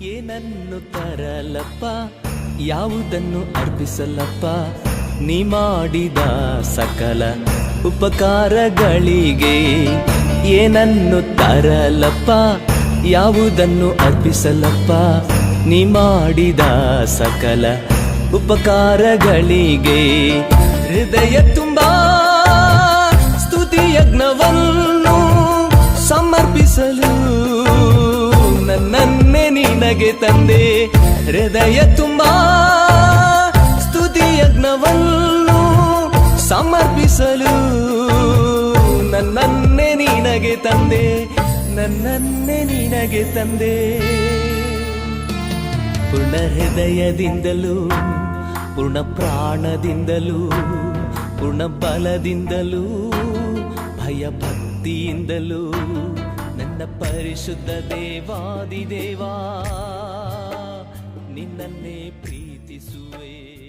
ಏನನ್ನು ತರಲಪ್ಪ? ಯಾವುದನ್ನು ಅರ್ಪಿಸಲಪ್ಪ? ನೀ ಮಾಡಿದ ಸಕಲ ಉಪಕಾರಗಳಿಗೆ ಏನನ್ನು ತರಲಪ್ಪ? ಯಾವುದನ್ನು ಅರ್ಪಿಸಲಪ್ಪ? ನೀ ಮಾಡಿದ ಸಕಲ ಉಪಕಾರಗಳಿಗೆ ಹೃದಯ ತುಂಬಾ ನಿನಗೆ ತಂದೆ. ಹೃದಯ ತುಂಬಾ ಸ್ತುತಿ ಯಜ್ಞವನ್ನು ಸಮರ್ಪಿಸಲು ನನ್ನನ್ನೇ ನಿನಗೆ ತಂದೆ. ನನ್ನನ್ನೇ ನಿನಗೆ ತಂದೆ. ಪೂರ್ಣ ಹೃದಯದಿಂದಲೂ ಪೂರ್ಣ ಪ್ರಾಣದಿಂದಲೂ ಪೂರ್ಣ ಬಲದಿಂದಲೂ ಭಯ ಭಕ್ತಿಯಿಂದಲೂ ಪರಿಶುದ್ಧ ದೇವಾದಿದೇವಾ ನಿನ್ನನ್ನೇ ಪ್ರೀತಿಸುವೆ.